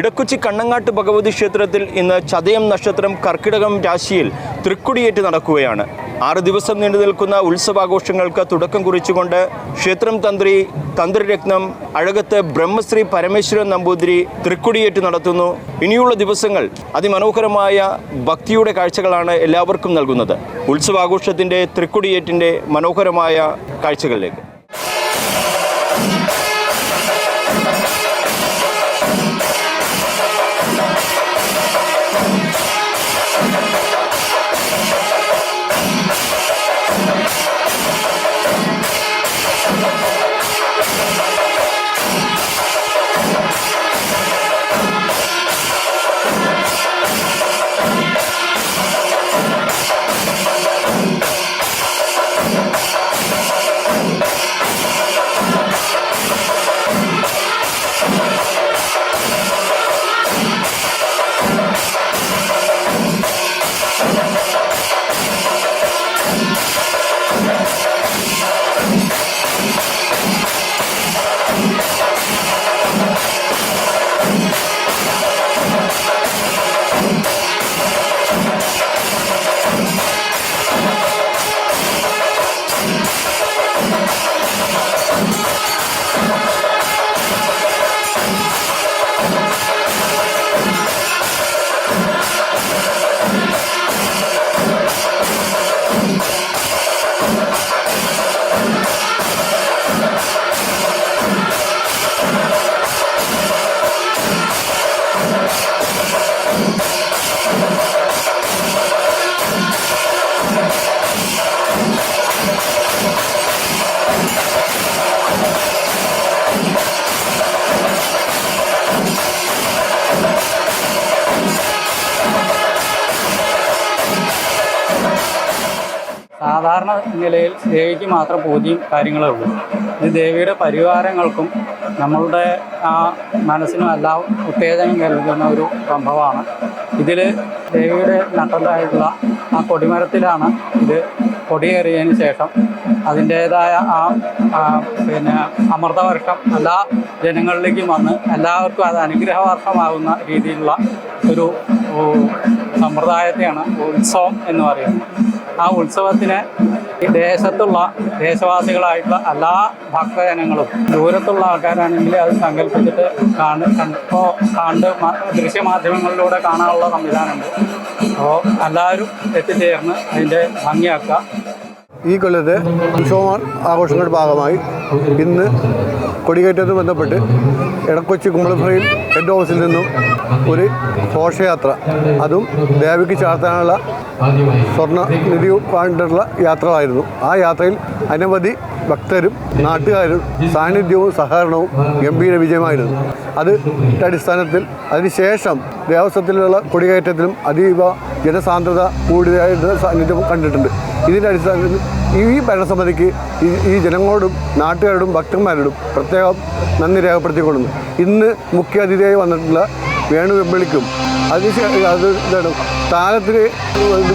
ഇടക്കൊച്ചി കണ്ണങ്ങാട്ട് ഭഗവതി ക്ഷേത്രത്തിൽ ഇന്ന് ചതയം നക്ഷത്രം കർക്കിടകം രാശിയിൽ തൃക്കുടിയേറ്റ് നടക്കുകയാണ്. ആറ് ദിവസം നീണ്ടു നിൽക്കുന്ന ഉത്സവാഘോഷങ്ങൾക്ക് തുടക്കം കുറിച്ചുകൊണ്ട് ക്ഷേത്രം തന്ത്രി തന്ത്രിരത്നം അഴകത്ത് ബ്രഹ്മശ്രീ പരമേശ്വരൻ നമ്പൂതിരി തൃക്കുടിയേറ്റ് നടത്തുന്നു. ഇനിയുള്ള ദിവസങ്ങൾ അതിമനോഹരമായ ഭക്തിയുടെ കാഴ്ചകളാണ് എല്ലാവർക്കും നൽകുന്നത്. ഉത്സവാഘോഷത്തിന്റെ തൃക്കുടിയേറ്റിന്റെ മനോഹരമായ കാഴ്ചകളിലേക്ക്. സാധാരണ നിലയിൽ ദേവിക്ക് മാത്രം പൂജയും കാര്യങ്ങളേ ഉള്ളൂ. ഇത് ദേവിയുടെ പരിവാരങ്ങൾക്കും നമ്മളുടെ ആ മനസ്സിനും എല്ലാം ഉത്തേജനം നൽകുന്ന ഒരു സംഭവമാണ്. ഇതിൽ ദേവിയുടെ നട്ടലായിട്ടുള്ള ആ കൊടിമരത്തിലാണ് ഇത് കൊടിയേറിയതിന് ശേഷം അതിന്റേതായ ആ പിന്നെ അമൃതവർഷം എല്ലാ ജനങ്ങളിലേക്കും വന്ന് എല്ലാവർക്കും അത് അനുഗ്രഹവർഷമാകുന്ന രീതിയിലുള്ള ഒരു സമ്പ്രദായത്തെയാണ് ഉത്സവം എന്ന് പറയുന്നത്. ആ ഉത്സവത്തിന് ദേശത്തുള്ള ദേശവാസികളായിട്ടുള്ള എല്ലാ ഭക്തജനങ്ങളും ദൂരത്തുള്ള ആൾക്കാരാണെങ്കിൽ അത് സങ്കല്പിച്ചിട്ട് കാണു കണ്ടപ്പോൾ കണ്ട് ദൃശ്യമാധ്യമങ്ങളിലൂടെ കാണാനുള്ള സംവിധാനമുണ്ട്. അപ്പോൾ എല്ലാവരും എത്തിച്ചേർന്ന് അതിന്റെ ഭംഗിയാക്കുക. ഈ കൊല്ലത്തെ ഉത്സവ ആഘോഷങ്ങളുടെ ഭാഗമായി. ഇന്ന് കൊടികയറ്റവുമായി ബന്ധപ്പെട്ട് എടക്കൊച്ചി കുമ്പളഫ്രയിൽ ഹെഡ് ഓഫീസിൽ നിന്നും ഒരു ഘോഷയാത്ര അതും ദേവിക്ക് ചാർത്താനുള്ള സ്വർണ നിധി വേണ്ടിയിട്ടുള്ള യാത്രകളായിരുന്നു. ആ യാത്രയിൽ അനവധി ഭക്തരും നാട്ടുകാരും സാന്നിധ്യവും സഹകരണവും ഗംഭീര വിജയമായിരുന്നു. അത് അടിസ്ഥാനത്തിൽ അതിനുശേഷം ദേവസ്വത്തിലുള്ള കൊടികയറ്റത്തിലും അതീവ ജനസാന്ദ്രത കൂടുതലായിട്ട് സാന്നിധ്യം കണ്ടിട്ടുണ്ട്. ഇതിന്റെ അടിസ്ഥാനത്തിൽ ഈ ഭരണസമിതിക്ക് ഈ ജനങ്ങളോടും നാട്ടുകാരോടും ഭക്തന്മാരോടും പ്രത്യേകം നന്ദി രേഖപ്പെടുത്തിക്കൊള്ളുന്നു. ഇന്ന് മുഖ്യ അതിഥിയായി വന്നിട്ടുള്ള വേണു വെമ്പളിക്കും. അത് അത് എന്താണ് താലത്തിന്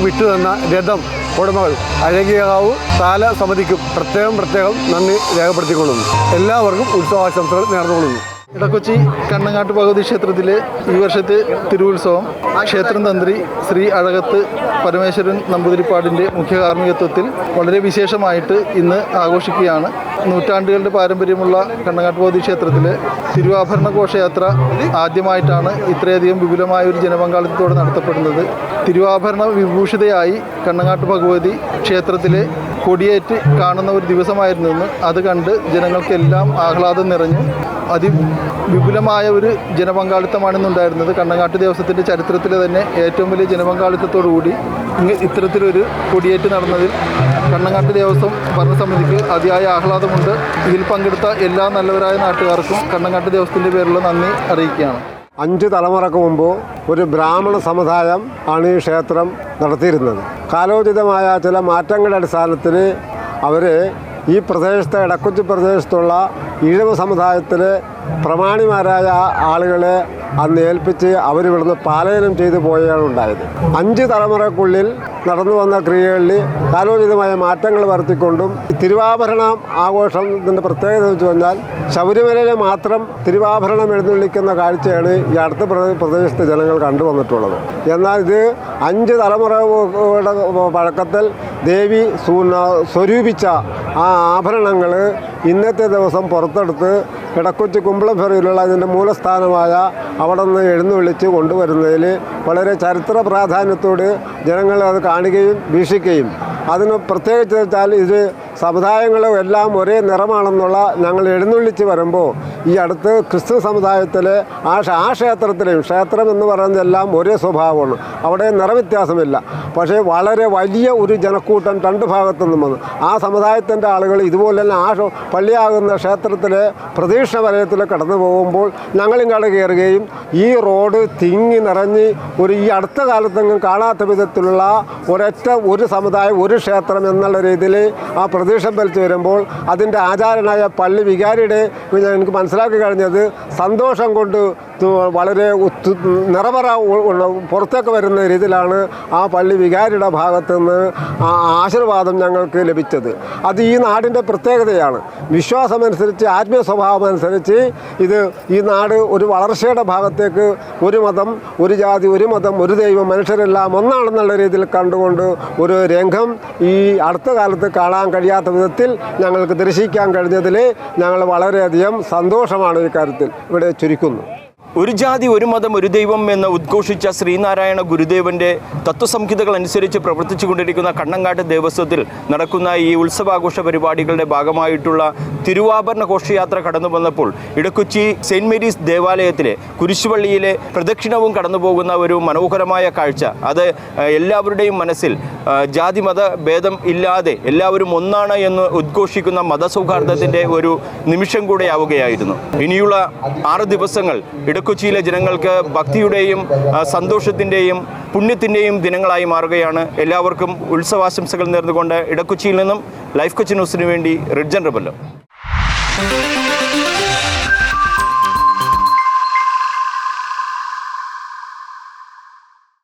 വിട്ടു തന്ന രഥം ഉടമകൾ അഴകിയാവു താല സമിതിക്കും പ്രത്യേകം പ്രത്യേകം നന്ദി രേഖപ്പെടുത്തിക്കൊള്ളുന്നു. എല്ലാവർക്കും ഉത്സവാശംസകൾ നേർന്നുകൊള്ളുന്നു. ഇടക്കൊച്ചി കണ്ണങ്ങാട്ട് ഭഗവതി ക്ഷേത്രത്തിലെ ഈ വർഷത്തെ തിരുവുത്സവം ക്ഷേത്രം തന്ത്രി ശ്രീ അഴകത്ത് പരമേശ്വരൻ നമ്പൂതിരിപ്പാടിന്റെ മുഖ്യ കാർമ്മികത്വത്തിൽ വളരെ വിശേഷമായിട്ട് ഇന്ന് ആഘോഷിക്കുകയാണ്. നൂറ്റാണ്ടുകളുടെ പാരമ്പര്യമുള്ള കണ്ണങ്ങാട്ട് ഭഗവതി ക്ഷേത്രത്തിലെ തിരുവാഭരണ ഘോഷയാത്ര ആദ്യമായിട്ടാണ് ഇത്രയധികം വിപുലമായ ഒരു ജനപങ്കാളിത്തത്തോടെ നടത്തപ്പെടുന്നത്. തിരുവാഭരണ വിഭൂഷിതയായി കണ്ണങ്ങാട്ട് ഭഗവതി ക്ഷേത്രത്തിലെ കൊടിയേറ്റ് കാണുന്ന ഒരു ദിവസമായിരുന്നു അത് കണ്ട് ജനങ്ങൾക്കെല്ലാം ആഹ്ലാദം നിറഞ്ഞു അതി വിപുലമായ ഒരു ജനപങ്കാളിത്തമാണ് ഇന്നുണ്ടായിരുന്നത് കണ്ണങ്ങാട്ട് ദേവസ്വത്തിന്റെ ചരിത്രത്തിലെ തന്നെ ഏറ്റവും വലിയ ജനപങ്കാളിത്തത്തോടുകൂടി ഇങ്ങ് ഇത്തരത്തിലൊരു കൊടിയേറ്റ് നടന്നതിൽ കണ്ണങ്ങാട്ട് ദേവസ്വം ഭരണസമിതിക്ക് അതിയായ ആഹ്ലാദമുണ്ട്. ഇതിൽ പങ്കെടുത്ത എല്ലാ നല്ലവരായ നാട്ടുകാർക്കും കണ്ണങ്ങാട്ട് ദേവസ്വത്തിന്റെ പേരിലുള്ള നന്ദി അറിയിക്കുകയാണ്. അഞ്ച് തലമുറയ്ക്ക് മുമ്പ് ഒരു ബ്രാഹ്മണ സമുദായം ആണ് ഈ ക്ഷേത്രം നടത്തിയിരുന്നത്. കാലോചിതമായ ചില മാറ്റങ്ങളുടെ അടിസ്ഥാനത്തിൽ അവർ ഈ പ്രദേശത്തെ ഇടക്കുറ്റി പ്രദേശത്തുള്ള ഈഴവ സമുദായത്തിൽ പ്രമാണിമാരായ ആളുകളെ അന്ന് ഏൽപ്പിച്ച് അവരിവിടുന്ന് പാലയനം ചെയ്തു പോയാണ് ഉണ്ടായത്. അഞ്ച് തലമുറക്കുള്ളിൽ നടന്നു വന്ന ക്രിയകളിൽ കാലോചിതമായ മാറ്റങ്ങൾ വരുത്തിക്കൊണ്ടും തിരുവാഭരണ ആഘോഷത്തിന്റെ പ്രത്യേകത വെച്ച് പറഞ്ഞാൽ ശബരിമലയിലെ മാത്രം തിരുവാഭരണം എഴുന്നള്ളിക്കുന്ന കാഴ്ചയാണ് ഈ അടുത്ത പ്രദേശത്തെ ജനങ്ങൾ കണ്ടുവന്നിട്ടുള്ളത് എന്നാൽ ഇത് അഞ്ച് തലമുറയുടെ പഴക്കത്തിൽ ദേവി സ്വരൂപിച്ച ആ ആഭരണങ്ങൾ ഇന്നത്തെ ദിവസം പുറത്തെടുത്ത് ഇടക്കൊച്ചി കുമ്പളംഫെറിയിലുള്ള അതിന്റെ മൂലസ്ഥാനമായ അവിടെ നിന്ന് എഴുന്നള്ളിച്ച് കൊണ്ടുവരുന്നതിൽ വളരെ ചരിത്ര പ്രാധാന്യത്തോട് ജനങ്ങൾ അത് കാണുകയും വീക്ഷിക്കുകയും അതിന് പ്രത്യേകിച്ച് വെച്ചാൽ ഇത് സമുദായങ്ങളും എല്ലാം ഒരേ നിറമാണെന്നുള്ള ഞങ്ങൾ എഴുന്നള്ളിച്ച് വരുമ്പോൾ ഈ അടുത്ത് ക്രിസ്തു സമുദായത്തിലെ ആ ആ ക്ഷേത്രത്തിലെയും ക്ഷേത്രം എന്ന് പറയുന്നതെല്ലാം ഒരേ സ്വഭാവമാണ്. അവിടെ നിറവ്യത്യാസമില്ല. പക്ഷേ വളരെ വലിയ ഒരു ജനക്കൂട്ടം രണ്ട് ഭാഗത്തു നിന്നും വന്നു. ആ സമുദായത്തിന്റെ ആളുകൾ ഇതുപോലെ തന്നെ ആ പള്ളിയാകുന്ന ക്ഷേത്രത്തിലെ പ്രതീക്ഷ വലയത്തിൽ കടന്നു പോകുമ്പോൾ ഞങ്ങളും കട കയറുകയും ഈ റോഡ് തിങ്ങി നിറഞ്ഞ് ഒരു ഈ അടുത്ത കാലത്തെങ്ങും കാണാത്ത വിധത്തിലുള്ള ഒരൊറ്റ ഒരു സമുദായം ഒരു ക്ഷേത്രം എന്നുള്ള രീതിയിൽ ആ പ്രതീക്ഷം വലിച്ചു വരുമ്പോൾ അതിന്റെ ആചാരനായ പള്ളി വികാരിയുടെ എനിക്ക് മനസ്സിലാക്കി കഴിഞ്ഞത് സന്തോഷം കൊണ്ട് വളരെ നിറവറ പുറത്തേക്ക് വരുന്ന രീതിയിലാണ് ആ പള്ളി വികാരിയുടെ ഭാഗത്തു നിന്ന് ആ ആശീർവാദം ഞങ്ങൾക്ക് ലഭിച്ചത്. അത് ഈ നാടിന്റെ പ്രത്യേകതയാണ്. വിശ്വാസമനുസരിച്ച് ആത്മീയ സ്വഭാവം അനുസരിച്ച് ഇത് ഈ നാട് ഒരു വളർച്ചയുടെ ഭാഗത്തേക്ക് ഒരു മതം ഒരു ജാതി ഒരു മതം ഒരു ദൈവം മനുഷ്യരെല്ലാം ഒന്നാണെന്നുള്ള രീതിയിൽ കണ്ടുകൊണ്ട് ഒരു രംഗം ഈ അടുത്ത കാലത്ത് കാണാൻ കഴിയാത്ത വിധത്തിൽ ഞങ്ങൾക്ക് ദർശിക്കാൻ കഴിഞ്ഞതിൽ ഞങ്ങൾ വളരെയധികം സന്തോഷമാണ് ഈ കാര്യത്തിൽ ഇവിടെ ചുരുക്കുന്നു. ഒരു ജാതി ഒരു മതം ഒരു ദൈവം എന്ന് ഉദ്ഘോഷിച്ച ശ്രീനാരായണ ഗുരുദേവന്റെ തത്വസംഹിതകൾ അനുസരിച്ച് പ്രവർത്തിച്ചു കൊണ്ടിരിക്കുന്ന കണ്ണങ്കാട്ട് ദേവസ്വത്തിൽ നടക്കുന്ന ഈ ഉത്സവാഘോഷ പരിപാടികളുടെ ഭാഗമായിട്ടുള്ള തിരുവാഭരണ ഘോഷയാത്ര കടന്നു വന്നപ്പോൾ ഇടക്കൊച്ചി സെയിന്റ് മേരീസ് ദേവാലയത്തിലെ കുരിശുപള്ളിയിലെ പ്രദക്ഷിണവും കടന്നു പോകുന്ന ഒരു മനോഹരമായ കാഴ്ച. അത് എല്ലാവരുടെയും മനസ്സിൽ ജാതി മത ഭേദം ഇല്ലാതെ എല്ലാവരും ഒന്നാണ് എന്ന് ഉദ്ഘോഷിക്കുന്ന മതസൗഹാർദ്ദത്തിന്റെ ഒരു നിമിഷം കൂടെ ആവുകയായിരുന്നു. ഇനിയുള്ള ആറ് ദിവസങ്ങൾ ഇടക്കൊച്ചിയിലെ ജനങ്ങൾക്ക് ഭക്തിയുടെയും സന്തോഷത്തിന്റെയും പുണ്യത്തിന്റെയും ദിനങ്ങളായി മാറുകയാണ്. എല്ലാവർക്കും ഉത്സവാശംസകൾ നേർന്നുകൊണ്ട് ഇടക്കൊച്ചിയിൽ നിന്നും ലൈഫ് കൊച്ചി ന്യൂസിനു വേണ്ടി റിഡ്ജൻ റബല്ലോ